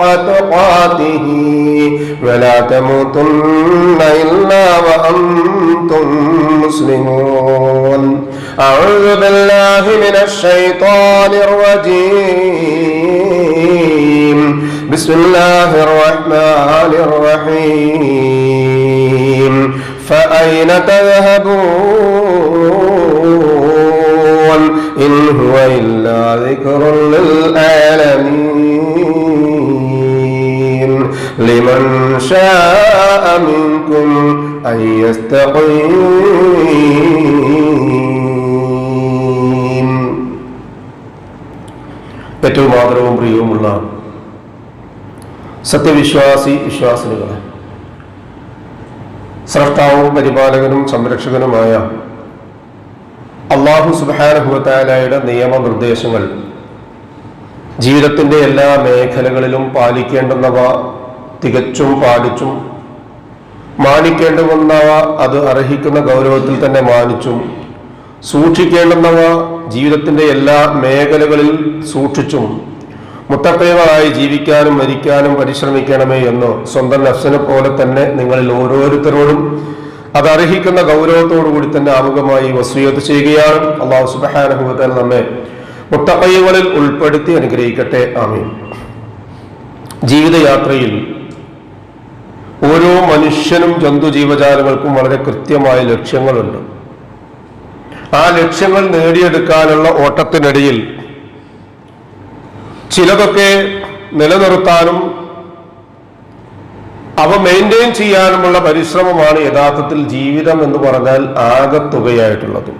حق تقاته ولا تموتن إلا وأنتم مسلمون. أعوذ بالله من الشيطان الرجيم. بسم الله الرحمن الرحيم. فأين تذهبون؟ إن هو إلا ذكر للعالمين. لمن شاء منكم أن يستقيم ഏറ്റവും ആദരവും പ്രിയവുമുള്ള സത്യവിശ്വാസി വിശ്വാസിനികളെ സ്രഷ്ടാവും പരിപാലകനും സംരക്ഷകനുമായ അള്ളാഹു സുബാനഹുവത്തായാലയുടെ നിയമനിർദ്ദേശങ്ങൾ ജീവിതത്തിന്റെ എല്ലാ മേഖലകളിലും പാലിക്കേണ്ടുന്നവ തികച്ചും പാടിച്ചും മാനിക്കേണ്ടുന്നവ അത് അർഹിക്കുന്ന ഗൗരവത്തിൽ തന്നെ മാനിച്ചും സൂക്ഷിക്കേണ്ടുന്നവ ജീവിതത്തിന്റെ എല്ലാ മേഖലകളിൽ സൂക്ഷിച്ചും മുത്തക്കൈകളായി ജീവിക്കാനും മരിക്കാനും പരിശ്രമിക്കണമേ എന്ന് സ്വന്തം നഫ്സിനെ പോലെ തന്നെ നിങ്ങളിൽ ഓരോരുത്തരോടും അത് അർഹിക്കുന്ന ഗൗരവത്തോടു കൂടി തന്നെ ആമുഖമായി വസൂയത്ത് ചെയ്യുകയാണ്. അള്ളാഹു സുബഹാനുഭവത്തിൽ നമ്മെ മുട്ടപ്പയ്യകളിൽ ഉൾപ്പെടുത്തി അനുഗ്രഹിക്കട്ടെ. ആമീൻ. ജീവിതയാത്രയിൽ ഓരോ മനുഷ്യനും ജന്തു ജീവജാലങ്ങൾക്കും വളരെ കൃത്യമായ ലക്ഷ്യങ്ങളുണ്ട്. ആ ലക്ഷ്യങ്ങൾ നേടിയെടുക്കാനുള്ള ഓട്ടത്തിനിടയിൽ ചിലതൊക്കെ നിലനിർത്താനും അവ മെയിന്റെയിൻ ചെയ്യാനുമുള്ള പരിശ്രമമാണ് യഥാർത്ഥത്തിൽ ജീവിതം എന്ന് പറഞ്ഞാൽ ആകത്തുകയായിട്ടുള്ളത്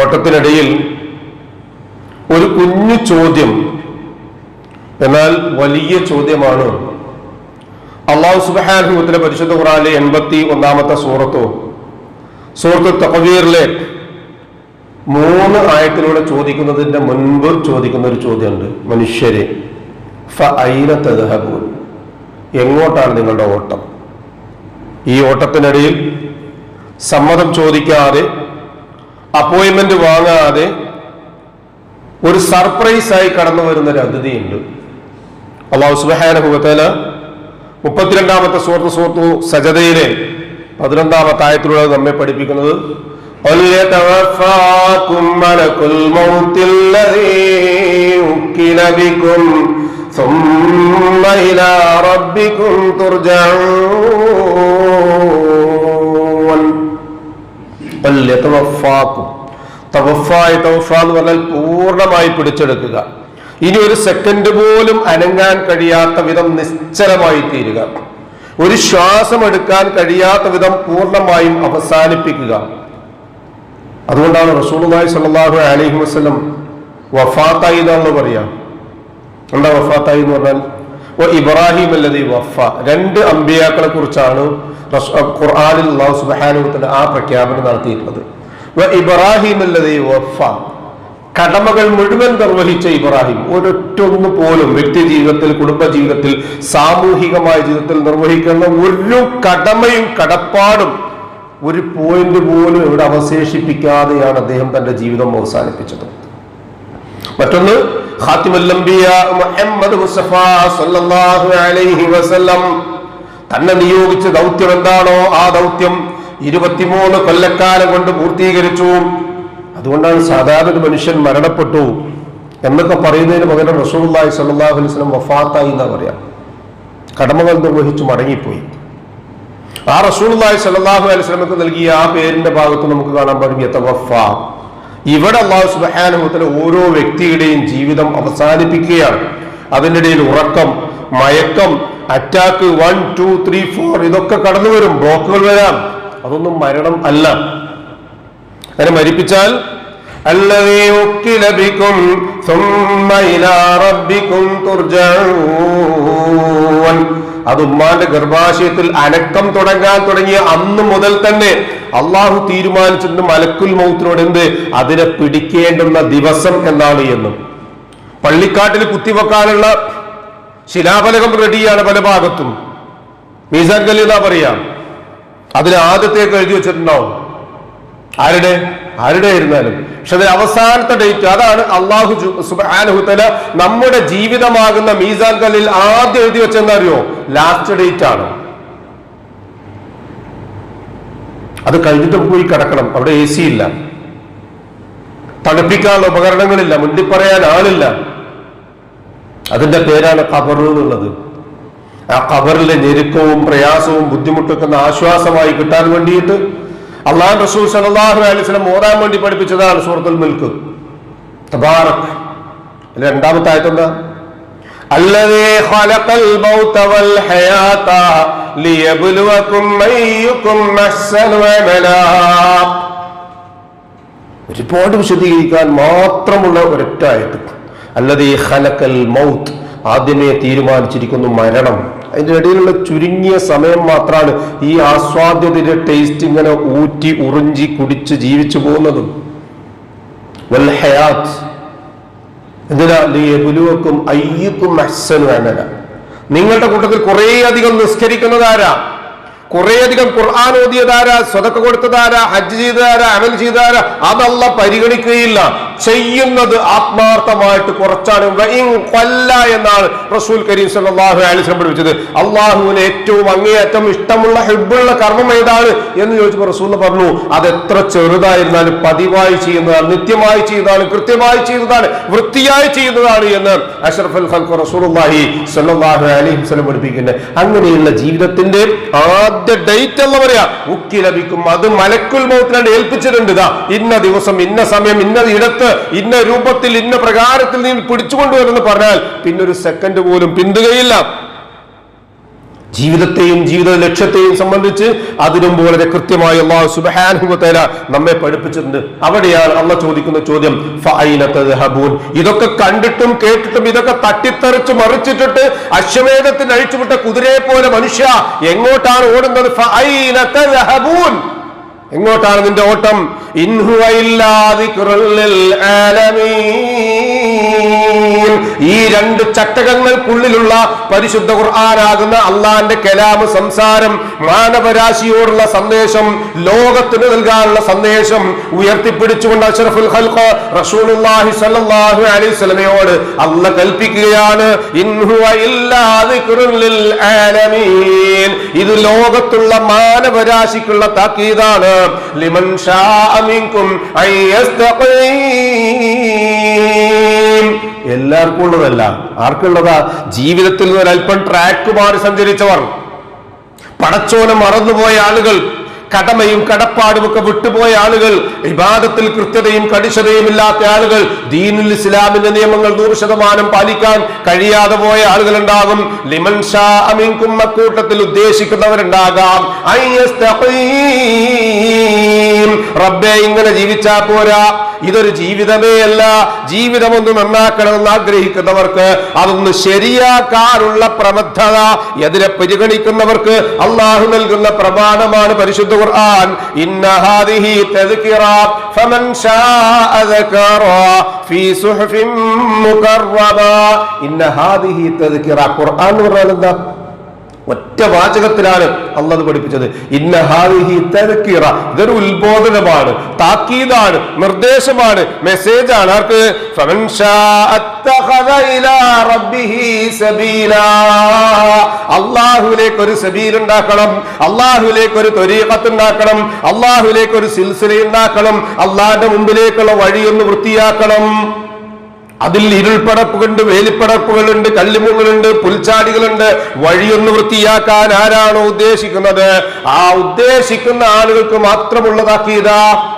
ഓട്ടത്തിനിടയിൽ ഒരു കുഞ്ഞു ചോദ്യം എന്നാൽ വലിയ ചോദ്യമാണ് അള്ളാഹു സുബാനുഭവത്തിലെ പരിശുദ്ധ ഖുറാനിലെ എൺപത്തി ഒന്നാമത്തെ സൂറത്തോ സൂറത്ത് തകവീറിലെ മൂന്ന് ആയത്തിലൂടെ ചോദിക്കുന്നതിന്റെ മുൻപ് ചോദിക്കുന്ന ഒരു ചോദ്യമുണ്ട്. മനുഷ്യരെ എങ്ങോട്ടാണ് നിങ്ങളുടെ ഓട്ടം? ഈ ഓട്ടത്തിനിടയിൽ സമ്മതം ചോദിക്കാതെ അപ്പോയിൻമെന്റ് വാങ്ങാതെ ഒരു സർപ്രൈസ് ആയി കടന്നു വരുന്ന ഒരു അതിഥിയുണ്ട്. അള്ളാഹു സുബാനുഭവത്തേല മുപ്പത്തിരണ്ടാമത്തെ സുഹൃത്ത് സുഹൃത്തു സജതയിലെ പതിനൊന്നാമത്തെ ആയത്തിലൂടെ നമ്മെ പഠിപ്പിക്കുന്നത്. എന്ന് പൂർണമായി പിടിച്ചെടുക്കുക. ഇനി ഒരു സെക്കൻഡ് പോലും അനങ്ങാൻ കഴിയാത്ത വിധം നിശ്ചലമായി തീരുക. ഒരു ശ്വാസം എടുക്കാൻ കഴിയാത്ത വിധം പൂർണമായും അവസാനിപ്പിക്കുക. അതുകൊണ്ടാണ് റസൂലുള്ളാഹി സ്വല്ലല്ലാഹു അലഹി വസ്ലം വഫാത്തായി എന്നാണ് പറയാം. എന്താ വഫാത്തായി എന്ന് പറഞ്ഞാൽ? ഇബ്രാഹിം അല്ലതി വഫ. രണ്ട് അമ്പിയാക്കളെ കുറിച്ചാണ് ഖുർആാനിൽ അള്ളാഹു ആ പ്രഖ്യാപനം നടത്തിയിട്ടുള്ളത്. ഇബ്രാഹിം അല്ലതി വഫ. കടമകൾ മുഴുവൻ നിർവഹിച്ച ഇബ്രാഹിം ഒരൊറ്റൊന്നു പോലും വ്യക്തി ജീവിതത്തിൽ കുടുംബ ജീവിതത്തിൽ സാമൂഹികമായ ജീവിതത്തിൽ നിർവഹിക്കുന്ന ഒരു കടമയും കടപ്പാടും ഒരു പോയിന്റ് പോലും ഇവിടെ അവശേഷിപ്പിക്കാതെയാണ് അദ്ദേഹം തന്റെ ജീവിതം അവസാനിപ്പിച്ചത്. മറ്റൊന്ന് മുഹമ്മദ് സല്ലല്ലാഹു അലൈഹി വസല്ലം തന്നെ നിയോഗിച്ച ദൗത്യം എന്താണോ ആ ദൗത്യം ഇരുപത്തിമൂന്ന് കൊല്ലക്കാലം കൊണ്ട് പൂർത്തീകരിച്ചു. അതുകൊണ്ടാണ് സാധാരണ മനുഷ്യൻ മരണപ്പെട്ടു എന്നൊക്കെ പറയുന്നതിന് പകരം റസൂലുള്ളാഹി സ്വല്ലല്ലാഹു അലൈഹി വസല്ലം വഫാത്തായി എന്നാ പറയാം. കടമകൾ നിർവഹിച്ചു മടങ്ങിപ്പോയി. ആ റസൂലുള്ളാഹി സ്വല്ലല്ലാഹു അലൈഹി വസല്ലമക്ക് നൽകിയ ആ പേരിന്റെ ഭാഗത്ത് നമുക്ക് കാണാൻ പാടും യതവഫ. ഇവിടെ അള്ളാഹു സുബാനുഭവത്തിലെ ഓരോ വ്യക്തിയുടെയും ജീവിതം അവസാനിപ്പിക്കുകയാണ്. അതിന്റെ ഇടയിൽ ഉറക്കം മയക്കം attack one two three four ഇതൊക്കെ കടന്നു വരും ബ്ലോക്കുകൾ വരാം. അതൊന്നും മരണം അല്ല. അങ്ങനെ മരിപ്പിച്ചാൽ الذي وكل بكم ثم إلى ربكم ترجعون അത് ഉമ്മാന്റെ ഗർഭാശയത്തിൽ അനക്കം തുടങ്ങാൻ തുടങ്ങിയ അന്ന് മുതൽ തന്നെ അള്ളാഹു തീരുമാനിച്ചിട്ടുണ്ട് മലക്കുൽ മൗത്തിനോട് എന്ത് അതിനെ പിടിക്കേണ്ടുന്ന ദിവസം എന്നാണ് എന്നും പള്ളിക്കാട്ടിൽ കുത്തിവെക്കാനുള്ള ശിലാഫലകം റെഡിയാണ് പല ഭാഗത്തും മീസാൻ കല്ലി എന്നാ പറയാം അതിന് ആദ്യത്തേക്ക് എഴുതി വെച്ചിട്ടുണ്ടാവും ആരുടെ ആരുടെ ആയിരുന്നാലും പക്ഷെ അതിന് അവസാനത്തെ ഡേറ്റ് അതാണ് അള്ളാഹു സുബാനഹുത്തല നമ്മുടെ ജീവിതമാകുന്ന മീസാൻ കല്ലിൽ ആദ്യം എഴുതി വെച്ചെന്നറിയോ ലാസ്റ്റ് ഡേറ്റ് ആണ്. അത് കഴിഞ്ഞിട്ട് പോയി കിടക്കണം. അവിടെ എ സി ഇല്ല. തണുപ്പിക്കാനുള്ള ഉപകരണങ്ങളില്ല. മുണ്ടി പറയാൻ ആളില്ല. അതിന്റെ പേരാണ് കബർ എന്നുള്ളത്. ആ കബറിലെ ഞെരുക്കവും പ്രയാസവും ബുദ്ധിമുട്ടൊക്കെ ആശ്വാസമായി കിട്ടാൻ വേണ്ടിയിട്ട് അള്ളാഹ് റസൂൽ സല്ലല്ലാഹു അലൈഹി വസല്ലം ഓതാൻ വേണ്ടി പഠിപ്പിച്ചതാണ് സൂറത്തുൽ മുൽക്ക് തബാറക് ഇതിലെ രണ്ടാമത്തെ ആയത്ത് എന്താ الذي خلق الموت والحياة ليبلوكم أيكم أحسن عملا ഒരുപാട് വിശദീകരിക്കാൻ മാത്രമുള്ള ഒരൊറ്റ ആയത്ത് അല്ലത് ഈ ഖലക്കൽ മൗത്ത് ആദ്യമേ തീരുമാനിച്ചിരിക്കുന്നു മരണം അതിന്റെ ഇടയിലുള്ള ചുരുങ്ങിയ സമയം മാത്രമാണ് ഈ ആസ്വാദ്യതയുടെ ടേസ്റ്റ് ഇങ്ങനെ ഊറ്റി ഉറിഞ്ചി കുടിച്ച് ജീവിച്ചു പോകുന്നതും. വൽ ഹയാത്ത്. എന്തിനാ? ലിയബുലുവക്കും അയ്യക്കും അഹ്സനു അമല നിങ്ങളുടെ കൂട്ടത്തിൽ കുറേ അധികം നിസ്കരിക്കുന്നതാരാ? കുറേ അധികം ഖുർആൻ ഓതിയതാരാ? സ്വതക്ക കൊടുത്തതാരാ? ഹജ്ജ് ചെയ്തതാരാ? അമൽ ചെയ്തതാരാ? അതല്ല പരിഗണിക്കുകയില്ല. ചെയ്യുന്നത് ആത്മാർത്ഥമായിട്ട് കുറച്ചാണ്. കൊല്ല എന്നാണ് റസൂൽ കരീം സല്ലല്ലാഹു അലൈഹി വസല്ലം പഠിപ്പിച്ചത്. അള്ളാഹുവിന് ഏറ്റവും അങ്ങേയറ്റം ഇഷ്ടമുള്ള ഹെബുള്ള കർമ്മം ഏതാണ് എന്ന് ചോദിച്ചപ്പോൾ റസൂൽ പറഞ്ഞു അത് എത്ര ചെറുതായിരുന്നാലും പതിവായി ചെയ്യുന്നതാണ് നിത്യമായി ചെയ്യുന്നതാണ് കൃത്യമായി ചെയ്യുന്നതാണ് വൃത്തിയായി ചെയ്യുന്നതാണ് എന്ന് അഷ്റഫുൽ ഖൽഖ് റസൂലുള്ളാഹി സല്ലല്ലാഹു അലൈഹി വസല്ലം പഠിപ്പിക്കുന്നത് അങ്ങനെയുള്ള ജീവിതത്തിന്റെ ആദ്യ ഡേറ്റ് എന്ന് പറയാ ഉക്കി ലഭിക്കും. അത് മലക്കുൽ മൗത്തിനാണ് ഏൽപ്പിച്ചിട്ടുണ്ട്. ഇന്ന ദിവസം ഇന്ന സമയം ഇന്ന ഇടത്ത് ഇന്ന രൂപത്തിൽ ഇന്ന പ്രകാരത്തിൽ നീ പിടിച്ചുകൊണ്ടുവരുമെന്ന് പറഞ്ഞാൽ പിന്നൊരു സെക്കൻഡ് പോലും പിന്തുകയില്ല. ജീവിതത്തെയും ജീവിത ലക്ഷ്യത്തെയും സംബന്ധിച്ച് അതിനും വളരെ കൃത്യമായി അള്ളാഹു സുബാനുഭവത്തേല നമ്മെ പഠിപ്പിച്ചിട്ടുണ്ട്. അവിടെയാണ് അള്ള ചോദിക്കുന്ന ചോദ്യം ഇതൊക്കെ കണ്ടിട്ടും കേട്ടിട്ടും ഇതൊക്കെ തട്ടിത്തെറിച്ച് മറിച്ചിട്ടിട്ട് അശ്വമേധത്തിന് അഴിച്ചുവിട്ട കുതിരയെ പോലെ മനുഷ്യ എങ്ങോട്ടാണ് ഓടുന്നത്? എങ്ങോട്ടാണ് നിന്റെ ഓട്ടം? ഈ രണ്ട് ചട്ടകങ്ങൾക്കുള്ളിലുള്ള പരിശുദ്ധ ഖുർആാനാകുന്ന അള്ളാന്റെ കലാമ് സംസാരം മാനവരാശിയോടുള്ള സന്ദേശം ലോകത്തിന് നൽകാനുള്ള സന്ദേശം ഉയർത്തിപ്പിടിച്ചുകൊണ്ട് അഷ്റഫുൽ ഖൽഖ് റസൂലുള്ളാഹി സ്വല്ലല്ലാഹു അലൈഹി വസല്ലമയോട് അല്ല കൽപ്പിക്കുകയാണ്. ഇത് ലോകത്തുള്ള മാനവരാശിക്കുള്ള താക്കീതാണ്. എല്ലാവർക്കും ഉള്ളതല്ല. ആർക്കുള്ളതാ? ജീവിതത്തിൽ നിന്ന് ഒരല്പം ട്രാക്ക് മാറി സഞ്ചരിച്ചവർ. പടച്ചോനെ മറന്നുപോയ ആളുകൾ. കടമയും കടപ്പാടും ഒക്കെ വിട്ടുപോയ ആളുകൾ വിവാദത്തിൽ കൃത്യതയും കടിശതയും ഇല്ലാത്ത ആളുകൾ ദീനുൽ ഇസ്ലാമിന്റെ നിയമങ്ങൾ നൂറ് ശതമാനം പാലിക്കാൻ കഴിയാതെ പോയ ആളുകൾ ഉണ്ടാകും ലിമൻ ഷാ അമീൻ കുമ്മക്കൂട്ടത്തിൽ ഉദ്ദേശിക്കുന്നവരുണ്ടാകാം ഐ. റബ്ബേ ഇങ്ങനെ ജീവിച്ചാ പോരാ. ഇതൊരു ജീവിതമേ അല്ല. ജീവിതം ഒന്ന് നന്നാക്കണമെന്ന് ആഗ്രഹിക്കുന്നവർക്ക് അതൊന്ന് ശരിയാക്കാനുള്ള പ്രബദ്ധത എതിരെ പരിഗണിക്കുന്നവർക്ക് അള്ളാഹു നൽകുന്ന പ്രമാണമാണ് പരിശുദ്ധ ഖുർആൻ. ഫമൻ ഫീ ഖുർആൻ എന്താ? ഒറ്റ വാചകത്തിലാണ് അള്ളത് പഠിപ്പിച്ചത്. ഇന്ന ഹാദിഹി തദ്കിറ ഇതൊരു ഉത്ബോധനമാണ് താക്കീതാണ് നിർദ്ദേശമാണ് മെസ്സേജ് ആണ് ആർക്ക്? അള്ളാഹുലേക്ക് ഒരു സബീൽ ഉണ്ടാക്കണം അള്ളാഹുലേക്ക് ഒരു ത്വരീഖത്ത് ഉണ്ടാക്കണം അള്ളാഹുലേക്ക് ഒരു സിൽസില ഉണ്ടാക്കണം അള്ളാഹിന്റെ മുമ്പിലേക്കുള്ള വഴിയൊന്ന് വൃത്തിയാക്കണം. അതിൽ ഇരുൾപ്പടപ്പുകളുണ്ട് വേലിപ്പടപ്പുകളുണ്ട് കല്ലുമുകളുണ്ട് പുൽച്ചാടികളുണ്ട്. വഴിയൊന്ന് വൃത്തിയാക്കാൻ ആരാണോ ഉദ്ദേശിക്കുന്നത്? ആ ഉദ്ദേശിക്കുന്ന ആളുകൾക്ക് മാത്രമുള്ളതാക്കിയതാ.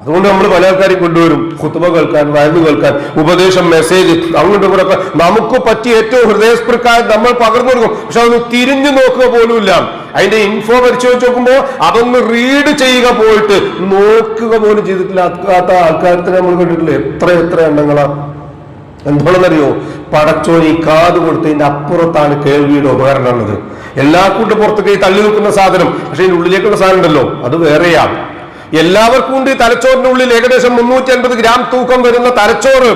അതുകൊണ്ട് നമ്മൾ പല ആൾക്കാരെ കൊണ്ടുവരും. കുത്തുമ കേൾക്കാൻ വയലു കേൾക്കാൻ ഉപദേശം മെസ്സേജ് അങ്ങോട്ട് കൂടെ നമുക്ക് പറ്റിയ ഏറ്റവും ഹൃദയസ്പൃക്കായ നമ്മൾ പകർന്നു കൊടുക്കും. പക്ഷെ അതൊന്ന് തിരിഞ്ഞു നോക്കുക പോലുമില്ല. അതിന്റെ ഇൻഫോ പരിശോധിച്ച് നോക്കുമ്പോൾ അതൊന്ന് റീഡ് ചെയ്യുക പോയിട്ട് നോക്കുക പോലും ചെയ്തിട്ടില്ലാത്ത ആൾക്കാരത്തിന് നമ്മൾ കണ്ടിട്ടില്ല? എത്ര എത്ര എണ്ണങ്ങളാ? എന്താണെന്നറിയോ? പടച്ചോനി കാത് കൊടുത്തതിന്റെ അപ്പുറത്താണ് കേൾവിയുടെ ഉപകരണം ഉള്ളത്. എല്ലാ കൂട്ടും പുറത്തേക്ക് തള്ളി നിൽക്കുന്ന സാധനം. പക്ഷെ ഇതിന്റെ ഉള്ളിലേക്കുള്ള സാധനം ഉണ്ടല്ലോ. അത് വേറെയാണ് എല്ലാവർക്കും ഉണ്ട് തലച്ചോറിന്റെ ഉള്ളിൽ ഏകദേശം മുന്നൂറ്റി അൻപത് ഗ്രാം തൂക്കം വരുന്ന തലച്ചോറ്.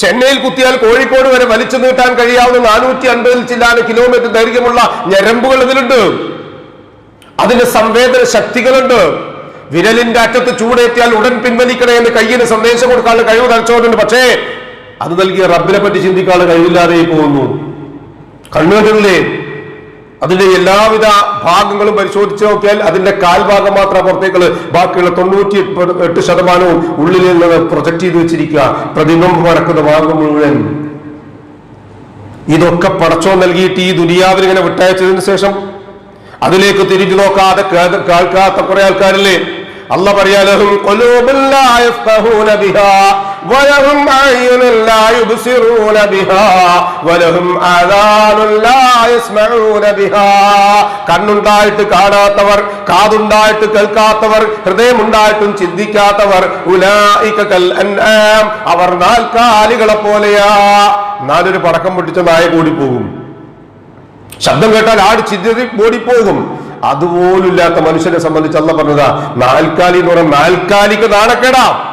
ചെന്നൈയിൽ കുത്തിയാൽ കോഴിക്കോട് വരെ വലിച്ചു നീട്ടാൻ കഴിയാവുന്ന നാനൂറ്റി അൻപതിൽ ചില്ലാന് കിലോമീറ്റർ ദൈർഘ്യമുള്ള ഞരമ്പുകൾ ഇതിലുണ്ട്. അതിന്റെ സംവേദന ശക്തികളുണ്ട്. വിരലിന്റെ അറ്റത്ത് ചൂടേറ്റിയാൽ ഉടൻ പിൻവലിക്കണേ എന്ന് കയ്യിന് സന്ദേശം കൊടുക്കാനുള്ള കഴിവ് തലച്ചോറുണ്ട് പക്ഷേ അത് നൽകിയ റബ്ബിനെ പറ്റി ചിന്തിക്കാനുള്ള കഴിവില്ലാതെ പോകുന്നു. കണ്ണുകളിലെ അതിന്റെ എല്ലാവിധ ഭാഗങ്ങളും പരിശോധിച്ച് നോക്കിയാൽ അതിന്റെ കാൽഭാഗം മാത്രം പുറത്തേക്കുള്ള ബാക്കിയുള്ള തൊണ്ണൂറ്റി എട്ട് ശതമാനവും ഉള്ളിൽ നിന്ന് പ്രൊജക്ട് ചെയ്ത് വെച്ചിരിക്കുക. പ്രതിബിംബം നടക്കുന്ന ഭാഗം മുഴുവൻ. ഇതൊക്കെ പടച്ചോ നൽകിയിട്ട് ഈ ദുനിയാവിൽ ഇങ്ങനെ വിട്ടയച്ചതിന് ശേഷം അതിലേക്ക് തിരിഞ്ഞു നോക്കാതെ കേൾക്ക- കേൾക്കാത്ത കുറെ ആൾക്കാരില്ലേ? അല്ല പറയാലഹും കണ്ണുണ്ടായിട്ട് കാണാത്തവർ കാതുണ്ടായിട്ട് കേൾക്കാത്തവർ ഹൃദയമുണ്ടായിട്ടും ചിന്തിക്കാത്തവർ അവർ നാൽക്കാലികളെ പോലെയാ. നാലൊരു പടക്കം പൊട്ടിച്ച നായ കൂടി പോകും. ശബ്ദം കേട്ടാൽ ആട് ചിതറി ഓടിപ്പോകും. അതുപോലില്ലാത്ത മനുഷ്യനെ സംബന്ധിച്ച് അല്ല പറഞ്ഞതാ നാൽക്കാലി എന്ന് പറഞ്ഞാൽ നാൽക്കാലിക്ക് നാണക്കേടാ.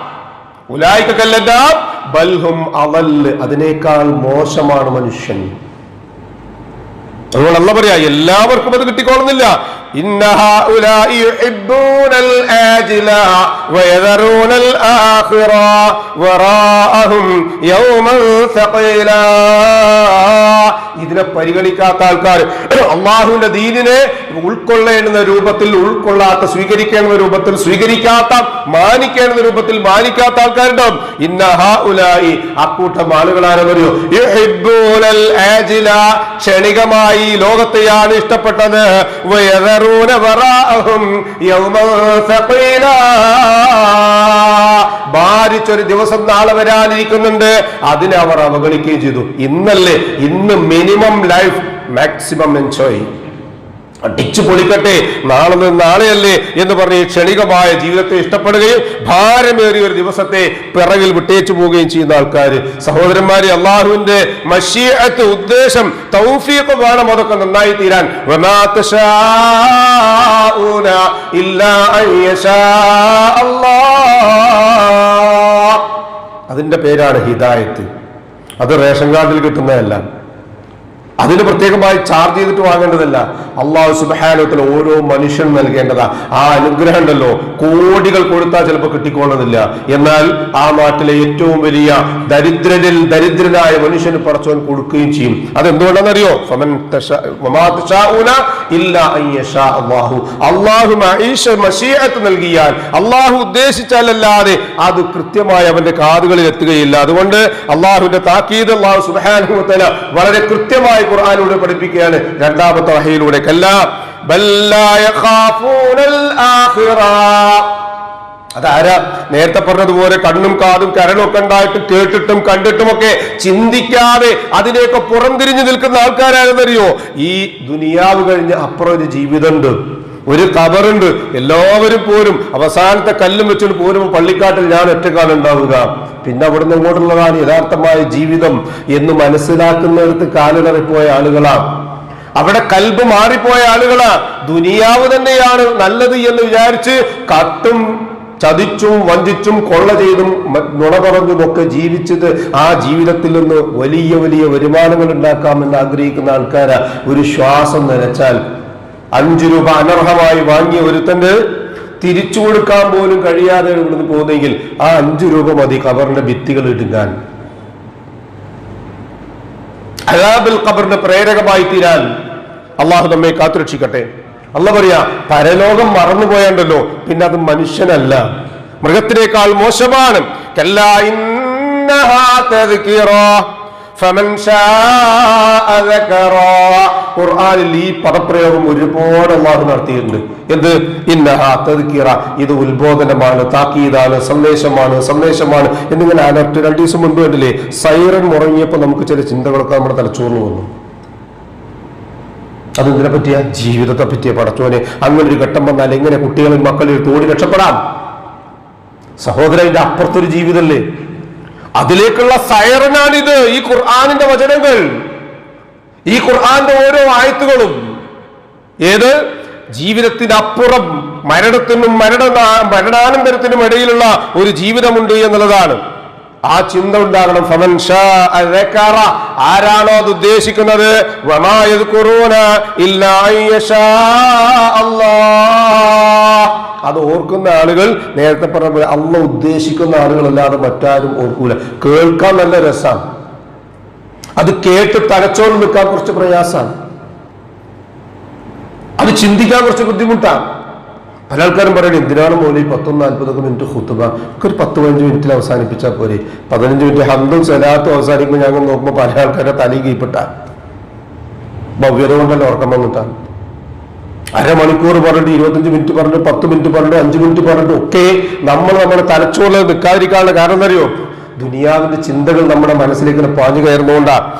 ഉലായിക്കെല്ലാം ബൽഹും അവൽ അതിനേക്കാൾ മോശമാണ് മനുഷ്യൻ. അതുകൊണ്ട് അല്ല പറയാ എല്ലാവർക്കും അത് കിട്ടിക്കോളുന്നില്ല. ഇതിനെ പരിഗണിക്കാത്ത ആൾക്കാർ അള്ളാഹുവിന്റെ ദീനിനെ ഉൾക്കൊള്ളേണ്ടുന്ന രൂപത്തിൽ ഉൾക്കൊള്ളാത്ത സ്വീകരിക്കേണ്ട രൂപത്തിൽ സ്വീകരിക്കാത്ത മാനിക്കേണ്ട രൂപത്തിൽ മാനിക്കാത്ത ആൾക്കാരുണ്ടാവും. ഇന്ന ഉലായി അക്കൂട്ടം ആജില ക്ഷണികമായി ലോകത്തെയാണ് ഇഷ്ടപ്പെട്ടത്. വയദറൂന വറാഅഹും يَوْمًا ثَقِيلًا. ഭാരിച്ചൊരു ദിവസം നാളെ വരാനിരിക്കുന്നുണ്ട്. അതിനെ അവർ അവഗണിക്കുകയും ചെയ്തു. ഇന്നല്ലേ? ഇന്ന് മിനിമം ലൈഫ് മാക്സിമം എൻജോയ് അടിച്ചു പൊളിക്കട്ടെ. നാളെ നിന്ന് നാളെയല്ലേ എന്ന് പറഞ്ഞ് ക്ഷണികമായ ജീവിതത്തെ ഇഷ്ടപ്പെടുകയും ഭാരമേറിയ ഒരു ദിവസത്തെ പിറകിൽ വിട്ടേച്ചു പോവുകയും ചെയ്യുന്ന ആൾക്കാർ. സഹോദരന്മാരെ അള്ളാഹുവിന്റെ മഷീഅത്ത് ഉദ്ദേശം തൗഫീഖ് വേണം അതൊക്കെ നന്നായി തീരാൻ. അതിന്റെ പേരാണ് ഹിദായത്ത്. അത് റേഷൻ കാർഡിൽ കിട്ടുന്നതല്ല. അതിന് പ്രത്യേകമായി ചാർജ് ചെയ്തിട്ട് വാങ്ങേണ്ടതല്ല. അള്ളാഹു സുബാനത്തിൽ ഓരോ മനുഷ്യൻ നൽകേണ്ടതാ. ആ അനുഗ്രഹം ഉണ്ടല്ലോ. കോടികൾ കൊടുത്താൽ ചിലപ്പോൾ കിട്ടിക്കൊള്ളുന്നില്ല എന്നാൽ ആ നാട്ടിലെ ഏറ്റവും വലിയ ദരിദ്രരിൽ ദരിദ്രനായ മനുഷ്യന് പടച്ചവൻ കൊടുക്കുകയും ചെയ്യും. അതെന്തുകൊണ്ടാണെന്നറിയോ? അള്ളാഹു. നൽകിയാൽ അള്ളാഹു ഉദ്ദേശിച്ചാലല്ലാതെ അത് കൃത്യമായി അവന്റെ കാതുകളിൽ എത്തുകയില്ല. അതുകൊണ്ട് അള്ളാഹുവിന്റെ താക്കീത് അള്ളാഹു സുബ്ഹാനഹു വതആല വളരെ കൃത്യമായി ഖുർആനിലൂടെ പഠിപ്പിക്കുകയാണ്. രണ്ടാമത്തെ വഹയിലൂടെ അതാരാ? നേരത്തെ പറഞ്ഞതുപോലെ കണ്ണും കാതും കരളും ഒക്കെ ഉണ്ടായിട്ട് കേട്ടിട്ടും കണ്ടിട്ടുമൊക്കെ ചിന്തിക്കാതെ അതിനെയൊക്കെ പുറംതിരിഞ്ഞു നിൽക്കുന്ന ആൾക്കാരാണെന്നറിയോ ഈ ദുനിയാവ് കഴിഞ്ഞ് അപ്പുറം ഒരു ജീവിതമുണ്ട്. ഒരു കബറുണ്ട്. എല്ലാവരും പോരും. അവസാനത്തെ കല്ലും വെച്ചിട്ട് പോരും പള്ളിക്കാട്ടിൽ ഞാൻ ഒറ്റക്കാലം ഉണ്ടാവുക. പിന്നെ അവിടുന്ന് ഇങ്ങോട്ടുള്ളതാണ് യഥാർത്ഥമായ ജീവിതം എന്ന് മനസ്സിലാക്കുന്നിടത്ത് കാലിടറിപ്പോയ ആളുകളാ. അവിടെ കൽബ് മാറിപ്പോയ ആളുകളാ. ദുനിയാവ് തന്നെയാണ് നല്ലത് എന്ന് വിചാരിച്ച് കട്ടും ചതിച്ചും വഞ്ചിച്ചും കൊള്ള ചെയ്തും നുണ പറഞ്ഞും ഒക്കെ ജീവിച്ചത് ആ ജീവിതത്തിൽ നിന്ന് വലിയ വലിയ വരുമാനങ്ങൾ ഉണ്ടാക്കാമെന്ന് ആഗ്രഹിക്കുന്ന ആൾക്കാരാ. ഒരു ശ്വാസം നനച്ചാൽ അഞ്ചു രൂപ അനർഹമായി വാങ്ങിയ ഒരുത്തന്റെ തിരിച്ചു കൊടുക്കാൻ പോലും കഴിയാതെ ഇവിടുന്ന് പോകുന്നെങ്കിൽ ആ അഞ്ചു രൂപ മതി കബറിന്റെ ഭിത്തികൾ ഇടുങ്ങാൻ. അലാബിൽ ഖബറിന്റെ പ്രേരകമായി തീരാൻ അള്ളാഹു നമ്മെ കാത്തുരക്ഷിക്കട്ടെ. അല്ല പറയാ പരലോകം മറന്നുപോയണ്ടല്ലോ പിന്നെ അത് മനുഷ്യനല്ല. മൃഗത്തിനേക്കാൾ മോശമാണ്. കല്ലാ. ഖുർആനിൽ ഈ പദപ്രയോഗം ഒരുപാട് അള്ളാഹു നടത്തിയിട്ടുണ്ട്. എന്ത്? ഇന്നഹാ. ഇത് ഉത്ബോധനമാണ് താക്കീതാണ് സന്ദേശമാണ് സന്ദേശമാണ് എന്നിങ്ങനെ അലർട്ട്. രണ്ടു ദിവസം മുൻപ് കണ്ടില്ലേ? സൈറൻ മുറങ്ങിയപ്പോൾ നമുക്ക് ചില ചിന്തകളൊക്കെ നമ്മുടെ തലച്ചോറിൽ വന്നു. അതെന്തിനെ പറ്റിയ? ജീവിതത്തെ പറ്റിയ പടച്ചോനെ. അങ്ങനെ ഒരു ഘട്ടം വന്നാൽ എങ്ങനെ കുട്ടികളും മക്കളിൽ തോടി രക്ഷപ്പെടാം? ഇതിന്റെ അപ്പുറത്തൊരു ജീവിതമല്ലേ അതിലേക്കുള്ള സൈറനാണിത്. ഈ ഖുർആാനിന്റെ വചനങ്ങൾ. ഈ ഖുർആാന്റെ ഓരോ ആയത്തുകളും. ഏത്? ജീവിതത്തിനപ്പുറം മരണത്തിനും മരണ മരണാനന്തരത്തിനും ഇടയിലുള്ള ഒരു ജീവിതമുണ്ട് എന്നുള്ളതാണ്. ആ ചിന്ത ഉണ്ടാകണം. ഫമൻ. ആരാണോ അത് ഉദ്ദേശിക്കുന്നത്? ഇല്ലാ അള്ളാ. അത് ഓർക്കുന്ന ആളുകൾ നേരത്തെ പറഞ്ഞ പോലെ അല്ല ഉദ്ദേശിക്കുന്ന ആളുകളല്ലാതെ മറ്റാരും ഓർക്കൂല. കേൾക്കാൻ നല്ല രസമാണ് അത് കേട്ട് തകച്ചോണ്ട് നിൽക്കാൻ കുറച്ച് പ്രയാസമാണ് അത് ചിന്തിക്കാൻ കുറച്ച് ബുദ്ധിമുട്ടാണ്. പല ആൾക്കാരും പറയുന്നത് എന്തിനാണ് മോലി പത്തൊന്ന് നാൽപ്പതൊക്കെ മിനിറ്റ് ഹുത്തുബ ഒക്കെ ഒരു പത്ത് പതിനഞ്ച് മിനിറ്റിൽ അവസാനിപ്പിച്ചാൽ പോരെ. പതിനഞ്ച് മിനിറ്റ് ഹന്തും ചെലാത്തും അവസാനിക്കുമ്പോൾ ഞങ്ങൾ നോക്കുമ്പോൾ പല ആൾക്കാരെ തലയിൽ കീപ്പിട്ട. ഭവ്യത കൊണ്ടല്ല ഉറക്കം വന്നിട്ടാണ് അരമണിക്കൂർ പറഞ്ഞിട്ട് ഇരുപത്തഞ്ച് മിനിറ്റ് പറഞ്ഞിട്ട് പത്ത് മിനിറ്റ് പറഞ്ഞിട്ട് അഞ്ച് മിനിറ്റ് പറഞ്ഞിട്ട് ഒക്കെ നമ്മൾ നമ്മുടെ തലച്ചോറിൽ നിൽക്കാതിരിക്കാനുള്ള കാരണം എന്തറിയോ ദുനിയാവിന്റെ ചിന്തകൾ നമ്മുടെ മനസ്സിലേക്ക് പാഞ്ഞു കയറുന്നുകൊണ്ടാണ്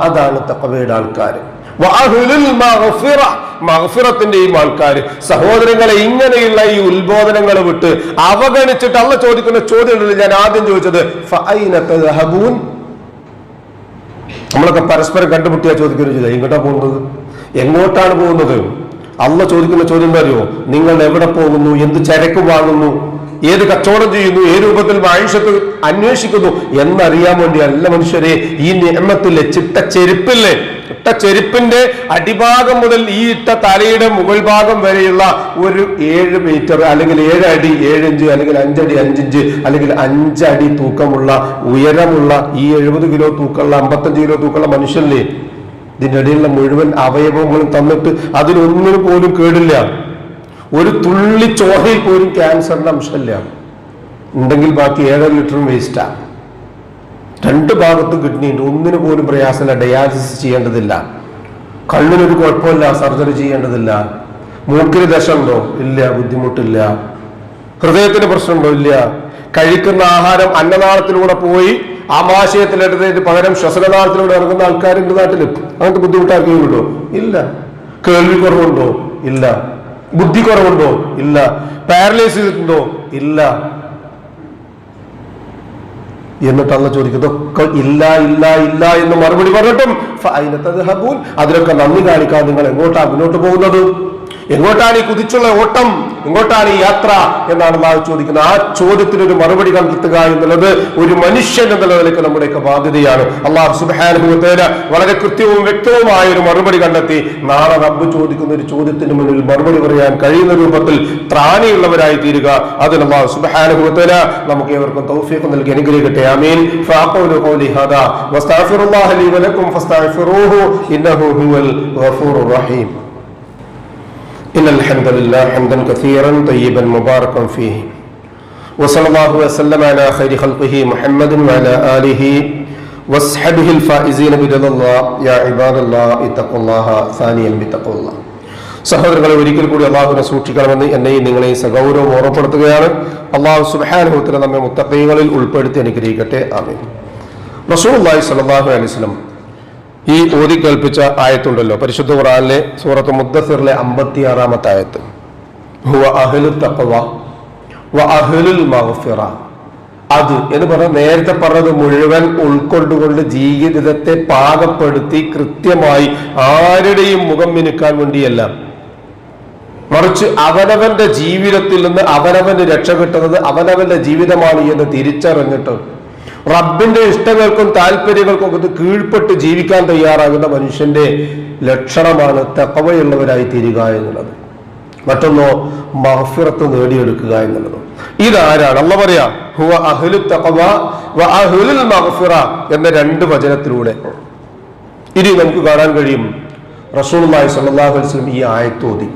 അതാണ് തക്കവയുടെ ആൾക്കാർ. മഹഫിറത്തിന്റെയും ആൾക്കാർ. സഹോദരങ്ങളെ ഇങ്ങനെയുള്ള ഈ ഉത്ബോധനങ്ങൾ വിട്ട് അവഗണിച്ചിട്ട് അള്ള ചോദിക്കുന്ന ചോദ്യങ്ങളിൽ ഞാൻ ആദ്യം ചോദിച്ചത് നമ്മളൊക്കെ പരസ്പരം കണ്ടുമുട്ടിയാ ചോദിക്കുന്ന ചോദ്യം എങ്ങോട്ടാ പോകുന്നത്? എങ്ങോട്ടാണ് പോകുന്നത്? അള്ള ചോദിക്കുന്ന ചോദ്യം അറിയോ നിങ്ങൾ എവിടെ പോകുന്നു? എന്ത് ചരക്ക് വാങ്ങുന്നു? ഏത് കച്ചവടം ചെയ്യുന്നു? ഏത് രൂപത്തിൽ ആയുഷത്ത് അന്വേഷിക്കുന്നു? എന്നറിയാൻ വേണ്ടി അല്ല മനുഷ്യരെ ഈ നിയമത്തിലെ ചിട്ട ചെരുപ്പില്ലേ? ഇട്ട ചെരുപ്പിന്റെ അടിഭാഗം മുതൽ ഈ ഇട്ട തലയുടെ മുകൾ ഭാഗം വരെയുള്ള ഒരു ഏഴ് മീറ്റർ അല്ലെങ്കിൽ ഏഴ് അടി ഏഴഞ്ച് അല്ലെങ്കിൽ അഞ്ചടി അഞ്ചിഞ്ച് അല്ലെങ്കിൽ അഞ്ചടി തൂക്കമുള്ള ഉയരമുള്ള ഈ എഴുപത് കിലോ തൂക്കമുള്ള അമ്പത്തഞ്ച് കിലോ തൂക്കമുള്ള മനുഷ്യനില്ലേ? ഇതിന്റെ ഇടയിലുള്ള മുഴുവൻ അവയവങ്ങളും തന്നിട്ട് അതിനൊന്നിനു പോലും കേടില്ല. ഒരു തുള്ളി ചോഹയിൽ പോലും ക്യാൻസറിന്റെ അംശമില്ല. ഉണ്ടെങ്കിൽ ബാക്കി ഏഴര ലിറ്ററും വേസ്റ്റാണ് രണ്ട് ഭാഗത്തും കിഡ്നിയുണ്ട് ഒന്നിനു പോലും പ്രയാസമില്ല. ഡയാലിസിസ് ചെയ്യേണ്ടതില്ല. കണ്ണിനൊരു കുഴപ്പമില്ല. സർജറി ചെയ്യേണ്ടതില്ല. മൂക്കിന് ദശ ഉണ്ടോ ഇല്ല. ബുദ്ധിമുട്ടില്ല. ഹൃദയത്തിന് പ്രശ്നമുണ്ടോ? ഇല്ല. കഴിക്കുന്ന ആഹാരം അന്നനാളത്തിലൂടെ പോയി ആമാശയത്തിലെടുത്തതിന് പകരം ശ്വസനനാളത്തിലൂടെ ഇറങ്ങുന്ന ആൾക്കാരുണ്ട് നാട്ടിൽ അങ്ങനത്തെ ബുദ്ധിമുട്ടാർക്കും ഉണ്ടോ? ഇല്ല. കേൾവി കുറവുണ്ടോ ഇല്ല. ബുദ്ധി കുറവുണ്ടോ ഇല്ല. പാരലൈസിസ് ഉണ്ടോ ഇല്ല. എന്നിട്ട് അല്ല ചോദിക്കും ഇതൊക്കെ ഇല്ല ഇല്ല ഇല്ല എന്ന് മറുപടി പറഞ്ഞിട്ടും? അതിനൊക്കെ നന്ദി കാണിക്കാൻ നിങ്ങൾ എങ്ങോട്ടാണ് മുന്നോട്ട് പോകുന്നത് എങ്ങോട്ടാണ് ഈ കുതിച്ചുള്ള ഓട്ടം? എങ്ങോട്ടാണ് ഈ യാത്ര? എന്നാണ് അള്ളാഹു ചോദിക്കുന്നത്. ആ ചോദ്യത്തിന് ഒരു മറുപടി കണ്ടെത്തുക എന്നുള്ളത് ഒരു മനുഷ്യൻ എന്നുള്ള നിലയ്ക്ക് നമ്മുടെയൊക്കെ ബാധ്യതയാണ്. അള്ളാഹു സുബാനുഭവത്തേന് വളരെ കൃത്യവും വ്യക്തവുമായ ഒരു മറുപടി കണ്ടെത്തി. നാളെ റബ്ബ് ചോദിക്കുന്ന ഒരു ചോദ്യത്തിന് മുന്നിൽ മറുപടി പറയാൻ കഴിയുന്ന രൂപത്തിൽ ത്രാണിയുള്ളവരായി തീരുക. അതിന് അള്ളാഹു സുബാനുഭവത്തേന് നമുക്ക് ഏവർക്കും തൗഫീഖ് നൽകി അനുഗ്രഹിക്കട്ടെ. അമീൻ ഖൗലി ഹാദാ. വസ്തഗ്ഫിറുല്ലാഹ ലി വലക്കും إن الحمد لله حمدا كثيرا طيبا مباركا فيه وصلى الله وسلم على خير خلقه محمد وعلى آله വസ്ഹബിഹിൽ ഫായിസീന ബിറദല്ലാഹ് യാ ഇബാദല്ലാഹ് ഇത്തഖുല്ലാഹ സാനിയൻ ബിത്തഖുല്ലാഹ് സഹോദരങ്ങളെ ഒരിക്കൽ കൂടി അള്ളാഹുവിനെ സൂക്ഷിക്കണമെന്ന് എന്നെയും നിങ്ങളെയും സഗൗരവം ഓർമ്മപ്പെടുത്തുകയാണ് അള്ളാഹു സുബാനുഭവത്തിന് നമ്മെ മുത്തക്കൈകളിൽ ഉൾപ്പെടുത്തി അനുഗ്രഹിക്കട്ടെ ആമീൻ റസൂലുള്ളാഹി സ്വല്ലല്ലാഹു അലൈഹി വസല്ലം ഈ ഓതി കേൾപ്പിച്ച ആയത്തുണ്ടല്ലോ. പരിശുദ്ധ ഖുറാനിലെ സൂറത്ത് മുദ്ദസിറിലെ അമ്പത്തി ആറാമത്തെ ആയത്ത്. ഹുവ അഹ്ലു തഖ്വ വ അഹ്ലുൽ മഗ്ഫിറ. അത് എന്ന് പറഞ്ഞാൽ നേരത്തെ പറഞ്ഞത് മുഴുവൻ ഉൾക്കൊണ്ടുകൊണ്ട് ജീവിതത്തെ പാകപ്പെടുത്തി കൃത്യമായി ആരുടെയും മുഖം മിനുക്കാൻ വേണ്ടിയല്ല. മറിച്ച് അവനവന്റെ ജീവിതത്തിൽ നിന്ന് അവനവന് രക്ഷ കിട്ടുന്നത് അവനവന്റെ ജീവിതമാണ് എന്ന് തിരിച്ചറിഞ്ഞിട്ട് റബ്ബിന്റെ ഇഷ്ടങ്ങൾക്കും താല്പര്യങ്ങൾക്കും ഒക്കെ കീഴ്പ്പെട്ട് ജീവിക്കാൻ തയ്യാറാകുന്ന മനുഷ്യന്റെ ലക്ഷണമാണ് തെക്കവയുള്ളവരായി തീരുക എന്നുള്ളത്. മറ്റൊന്നോ മഹഫിറത്ത് നേടിയെടുക്കുക എന്നുള്ളത്. ഇതാരാണ്? അല്ല പറയാ ഹുവ അഹ്ലു തഖവ വ അഹ്ലുൽ മഗ്ഫിറ എന്ന രണ്ട് വചനത്തിലൂടെ. ഇനി നമുക്ക് കാണാൻ കഴിയും റസൂലുള്ളാഹി സ്വല്ലല്ലാഹു അലൈഹി വസല്ലം ഈ ആയത്തോതി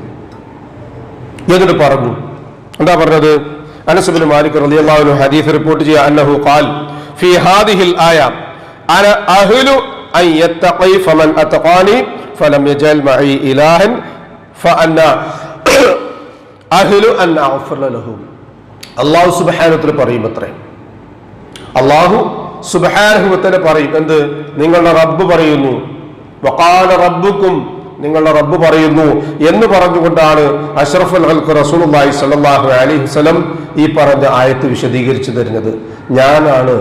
എന്നിട്ട് പറഞ്ഞു. എന്താ പറഞ്ഞത്? അനസുബിൻ മാലിക് റളിയല്ലാഹു അൻഹു ഹദീസ് റിപ്പോർട്ട് ചെയ്യുക. അന്നഹു ഖാൽ ഫി ഹാദിഹിൽ ആയ അന അഹ്ലു അൻ യത്തഖി ഫമൻ അത്തഖാനി ഫലം യജൽ മഈ ഇലാഹൻ ഫഅന്ന അഹ്ലു അൻ അഗ്ഫിറ ലഹു. അല്ലാഹു സുബ്ഹാനഹു പറയും അത്രേ. അള്ളാഹു സുബാനുഭവത്തിന് പറയും എന്ത്? നിങ്ങളുടെ റബ്ബ് പറയുന്നു വക്കാല റബ്ബുക്കും നിങ്ങളുടെ റബ്ബ് പറയുന്നു എന്ന് പറഞ്ഞുകൊണ്ടാണ് അഷ്റഫുൽ ഹൽക്ക് റസൂലുള്ളാഹി സ്വല്ലല്ലാഹു അലൈഹി വസല്ലം ഈ പറഞ്ഞ ആയത്ത് വിശദീകരിച്ചു തരുന്നത്. ഞാനാണ്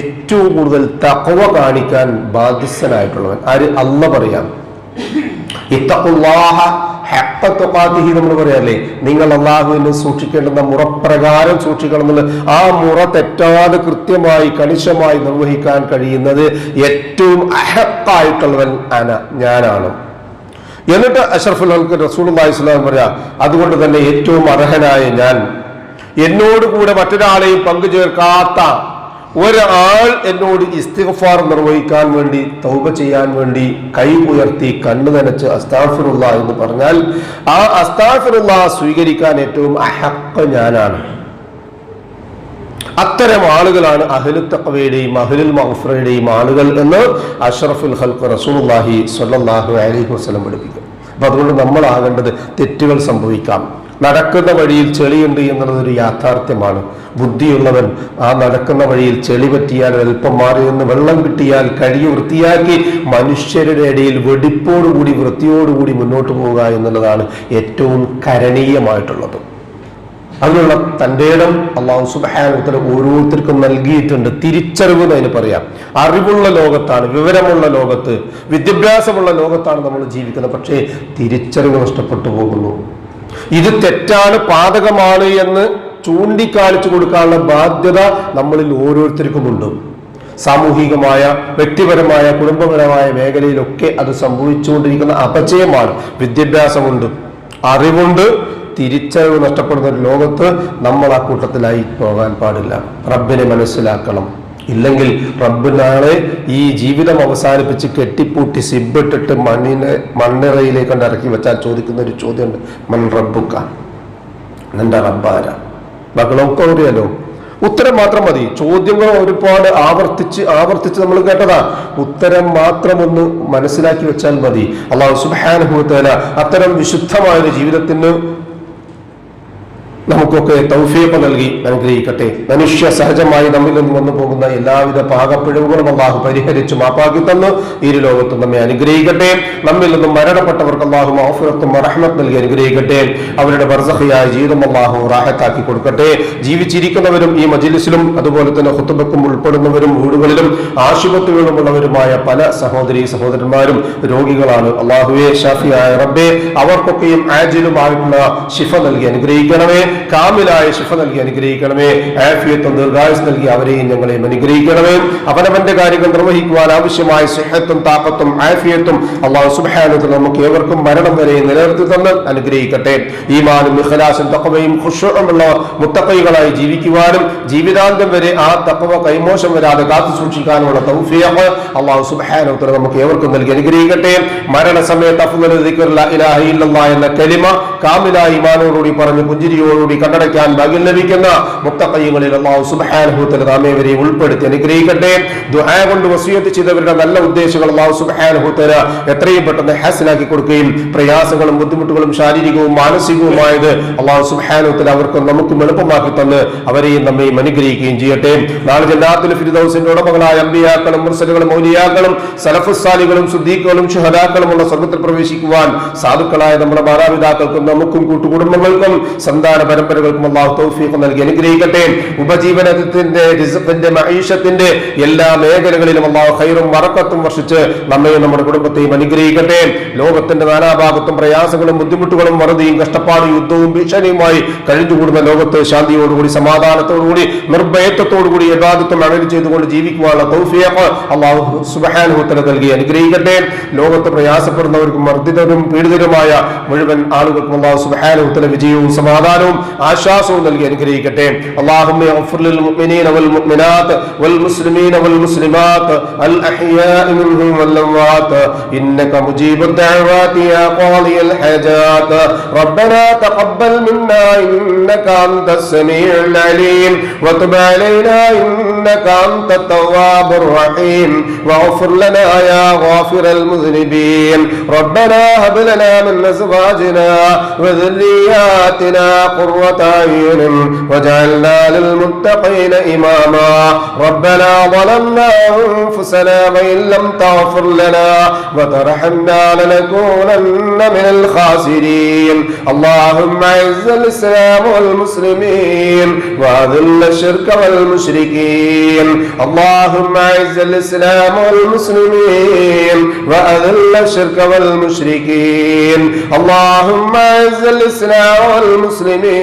ഏറ്റവും കൂടുതൽ തക്കവ കാണിക്കാൻ ബാധ്യസ്ഥനായിട്ടുള്ളവൻ. ആര്? അല്ല പറയാം. നമ്മൾ പറയാല്ലേ നിങ്ങൾ അള്ളാഹുവിനെ സൂക്ഷിക്കേണ്ടുന്ന മുറപ്രകാരം സൂക്ഷിക്കണം എന്നുള്ളത് ആ മുറ തെറ്റാതെ കൃത്യമായി കണിശമായി നിർവഹിക്കാൻ കഴിയുന്നത് ഏറ്റവും അഹക്കായിട്ടുള്ളവൻ അന ഞാനാണ്. എന്നിട്ട് അഷറഫുൽ ഹൽക്ക് റസൂൽ അള്ളാഹിസ്ലാം പറയാ അതുകൊണ്ട് തന്നെ ഏറ്റവും അർഹനായ ഞാൻ എന്നോട് കൂടെ മറ്റൊരാളെയും പങ്കുചേർക്കാത്ത ഒരാൾ എന്നോട് ഇസ്തിഗ്ഫാർ നിർവഹിക്കാൻ വേണ്ടി തൗബ ചെയ്യാൻ വേണ്ടി കൈ ഉയർത്തി കണ്ണു നനച്ച് അസ്താഫിറുള്ള എന്ന് പറഞ്ഞാൽ ആ അസ്താഫിറുള്ള സ്വീകരിക്കാൻ ഏറ്റവും അഹക്ക ഞാനാണ്. അത്തരം ആളുകളാണ് അഹ്ലു തക്വയുടെയും അഹ്ലുൽ മഗ്ഫറയുടെയും ആളുകൾ എന്ന് അഷ്റഫുൽ ഹൽക്ക് റസൂലുള്ളാഹി സ്വല്ലല്ലാഹു അലൈഹി വസല്ലം പഠിപ്പിക്കും. അപ്പൊ അതുകൊണ്ട് നമ്മളാകേണ്ടത് തെറ്റുകൾ സംഭവിക്കാം. നടക്കുന്ന വഴിയിൽ ചെളിയുണ്ട് എന്നുള്ളത് ഒരു യാഥാർത്ഥ്യമാണ്. ബുദ്ധിയുള്ളവൻ ആ നടക്കുന്ന വഴിയിൽ ചെളി പറ്റിയാൽ അല്പം മാറി നിന്ന് വെള്ളം കിട്ടിയാൽ കഴുകി വൃത്തിയാക്കി മനുഷ്യരുടെ ഇടയിൽ വെടിപ്പോടുകൂടി വൃത്തിയോടുകൂടി മുന്നോട്ട് പോവുക എന്നുള്ളതാണ് ഏറ്റവും കരണീയമായിട്ടുള്ളത്. അതിനുള്ള തന്റെ ഇടം അള്ളാഹു സുബാനുത്തര ഓരോരുത്തർക്കും നൽകിയിട്ടുണ്ട്. തിരിച്ചറിവ് എന്ന് അതിന് പറയാം. അറിവുള്ള ലോകത്താണ് വിവരമുള്ള ലോകത്ത് വിദ്യാഭ്യാസമുള്ള ലോകത്താണ് നമ്മൾ ജീവിക്കുന്നത്. പക്ഷേ തിരിച്ചറിവ് നഷ്ടപ്പെട്ടു പോകുന്നു. ഇത് തെറ്റാണ് പാതകമാണ് എന്ന് ചൂണ്ടിക്കാണിച്ചു കൊടുക്കാനുള്ള ബാധ്യത നമ്മളിൽ ഓരോരുത്തർക്കുമുണ്ട് സാമൂഹികമായ വ്യക്തിപരമായ കുടുംബപരമായ മേഖലയിലൊക്കെ അത് സംഭവിച്ചുകൊണ്ടിരിക്കുന്ന അപചയമാണ്. വിദ്യാഭ്യാസമുണ്ട് അറിവുണ്ട് തിരിച്ചറിവ് നഷ്ടപ്പെടുന്ന ഒരു ലോകത്ത് നമ്മൾ ആ കൂട്ടത്തിലായി പോകാൻ പാടില്ല. റബ്ബിനെ മനസ്സിലാക്കണം. ഇല്ലെങ്കിൽ റബ്ബിനാളെ ഈ ജീവിതം അവസാനിപ്പിച്ച് കെട്ടിപ്പൂട്ടി സിബിട്ടിട്ട് മണ്ണിനെ മണ്ണിറയിലേക്ക് കൊണ്ട് ഇറക്കി വെച്ചാൽ ചോദിക്കുന്ന ഒരു ചോദ്യമുണ്ട്. മൺ റബ്ബുക്ക നിന്റെ റബ്ബാര മകളൊക്കെ അറിയാലോ? ഉത്തരം മാത്രം മതി. ചോദ്യങ്ങൾ ഒരുപാട് ആവർത്തിച്ച് ആവർത്തിച്ച് നമ്മൾ കേട്ടതാ. ഉത്തരം മാത്രം ഒന്ന് മനസ്സിലാക്കി വെച്ചാൽ മതി. അള്ളാഹു സുബാനുഭവത്തേന അത്തരം വിശുദ്ധമായ ഒരു ജീവിതത്തിന് നമുക്കൊക്കെ തൗഫീഖ് നൽകി അനുഗ്രഹിക്കട്ടെ. മനുഷ്യ സഹജമായി നമ്മിൽ നിന്ന് വന്നു പോകുന്ന എല്ലാവിധ പാകപ്പിഴവുകളും അള്ളാഹു പരിഹരിച്ച് മാപ്പാക്കി തന്ന് ഇരു ലോകത്ത് നമ്മെ അനുഗ്രഹിക്കട്ടെ. നമ്മിൽ നിന്നും മരണപ്പെട്ടവർക്ക് അള്ളാഹു മഹഫുറത്തും റഹ്മത്ത് നൽകി അനുഗ്രഹിക്കട്ടെ. അവരുടെ ബർസഹയായ ജീവിതം അള്ളാഹു റാഹത്താക്കി കൊടുക്കട്ടെ. ജീവിച്ചിരിക്കുന്നവരും ഈ മജിലിസിലും അതുപോലെ തന്നെ ഹുത്തുബക്കും ഉൾപ്പെടുന്നവരും വീടുകളിലും ആശുപത്രികളുമുള്ളവരുമായ പല സഹോദരി സഹോദരന്മാരും രോഗികളാണ് അള്ളാഹുവെ ഷാഫിയായ റബ്ബെ അവർക്കൊക്കെയും ആജിലുമായിട്ടുള്ള ശിഫ നൽകി അനുഗ്രഹിക്കണമേ. കാമിലായ ശിഫ നൽകി അനുഗ്രഹിക്കണമേ. ആഫിയത്തും ദീർഘായുസ് നൽകി അവരെയും ഞങ്ങളെയും അനുഗ്രഹിക്കണമേ. അവനവന്റെ കാര്യങ്ങൾ നിർവഹിക്കുവാൻ ആവശ്യമായ സിഹത്തും താപത്തും ആഫിയത്തും അള്ളാഹു സുബാനത്തിൽ നമുക്ക് ഏവർക്കും മരണം വരെ നിലനിർത്തി തന്ന് അനുഗ്രഹിക്കട്ടെ. ഈമാനും മിഹലാസും തക്കവയും ഖുഷുമുള്ള മുത്തക്കൈകളായി ജീവിക്കുവാനും ജീവിതാന്തം വരെ ആ തക്കവ കൈമോശം വരാതെ കാത്തു സൂക്ഷിക്കാനുള്ള തൗഫീഖ് അള്ളാഹു സുബാനത്തിൽ നമുക്ക് ഏവർക്കും നൽകി അനുഗ്രഹിക്കട്ടെ. മരണസമയത്ത് ഇല്ലല്ലാഹ് എന്ന കലിമ കാമില ഈമാനോടുകൂടി പറഞ്ഞു പുഞ്ചിരിയോടുകൂടി കൂടി കണ്ടടയ്ക്കാൻ ഭാഗ്യം ലഭിക്കുന്ന മുത്തക്കയ്യങ്ങളിൽ അള്ളാഹു സുബാനുഭവത്തിന് നാമേവരെ ഉൾപ്പെടുത്തി അനുഗ്രഹിക്കട്ടെ. ദുആ കൊണ്ട് വസീയത്ത് ചെയ്തവരുടെ നല്ല ഉദ്ദേശങ്ങൾ അള്ളാഹു സുബാനുഭവത്തിന് എത്രയും പെട്ടെന്ന് ഹാസിലാക്കി കൊടുക്കുകയും പ്രയാസങ്ങളും ബുദ്ധിമുട്ടുകളും ശാരീരികവും മാനസികവുമായത് അള്ളാഹു സുബാനുഭവത്തിൽ അവർക്ക് നമുക്കും എളുപ്പമാക്കി തന്ന് അവരെയും നമ്മയും അനുഗ്രഹിക്കുകയും ചെയ്യട്ടെ. നാളെ ജന്നാത്തുൽ ഫിരിദൌസിന്റെ ഉടമകളായ അമ്പിയാക്കളും മുർസലുകളും മൗലിയാക്കളും സലഫുസാലികളും സുദ്ദീഖുകളും ഷുഹദാക്കളുമുള്ള സ്വർഗത്തിൽ പ്രവേശിക്കുവാൻ സാധുക്കളായ നമ്മുടെ മാതാപിതാക്കൾക്കും നമുക്കും കൂട്ടുകുടുംബങ്ങൾക്കും സന്താന പരമ്പരകൾക്കും അള്ളാഹു തൗഫീഖ് നൽകി അനുഗ്രഹിക്കട്ടെ. ഉപജീവനത്തിന്റെ റിസത്തിന്റെ മഹീഷത്തിന്റെ എല്ലാ മേഖലകളിലും അള്ളാഹു ഹൈറും വറക്കത്തും വർഷിച്ച് നമ്മയും നമ്മുടെ കുടുംബത്തെയും അനുഗ്രഹിക്കട്ടെ. ലോകത്തിന്റെ നാനാഭാഗത്തും പ്രയാസങ്ങളും ബുദ്ധിമുട്ടുകളും വറുതിയും കഷ്ടപ്പാടും യുദ്ധവും ഭീഷണിയുമായി കഴിഞ്ഞുകൂടുന്ന ലോകത്ത് ശാന്തിയോടുകൂടി സമാധാനത്തോടുകൂടി നിർഭയത്വത്തോടുകൂടി യഥാർത്ഥം അമൽ ചെയ്തുകൊണ്ട് ജീവിക്കുവാനുള്ള തൗഫീഖ് അള്ളാഹു സുബ്ഹാനഹു നൽകി അനുഗ്രഹിക്കട്ടെ. ലോകത്ത് പ്രയാസപ്പെടുന്നവർക്കും മർദ്ദിതരും പീഡിതരുമായ മുഴുവൻ ആളുകൾക്കും അള്ളാഹു സുബ്ഹാനഹു തആല വിജയവും സമാധാനവും ആശ്വാസവും നൽകി അനുഗ്രഹിക്കട്ടെ اللهم اغفر للمؤمنين والمؤمنات والمسلمين والمسلمات الأحياء منهم والأموات إنك مجيب الدعوات يا قاضي الحاجات ربنا تقبل منا إنك أنت السميع العليم وتب علينا إنك أنت التواب الرحيم واغفر لنا يا غافر المذنبين ربنا هب لنا من أزواجنا وذرياتنا قرة أعين واجعلنا للمتقين إماما. ربنا ظلمنا أنفسنا وإن لم تغفر لنا وترحمنا لنكونن من الخاسرين. اللهم أعز الإسلام والمسلمين وأذل الشرك والمشركين. اللهم أعز الإسلام والمسلمين وأذل الشرك والمشركين. اللهم أعز الإسلام والمسلمين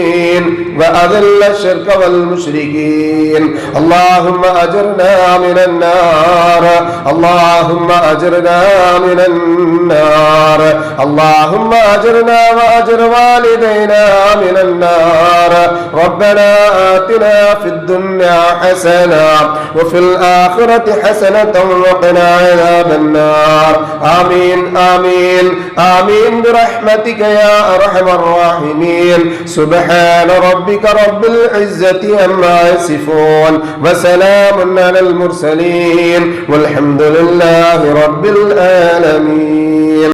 وأذل الشرك والمشركين. اللهم أجرنا من النار. اللهم أجرنا من النار. اللهم أجرنا وأجر والدينا من النار. ربنا آتنا في الدنيا حسنة وفي الآخرة حسنة وقنا عذاب النار. آمين آمين آمين برحمتك يا أرحم الراحمين. سبحان ربك رب العزة عما يصفون وسلام على المرسلين والحمد لله رب العالمين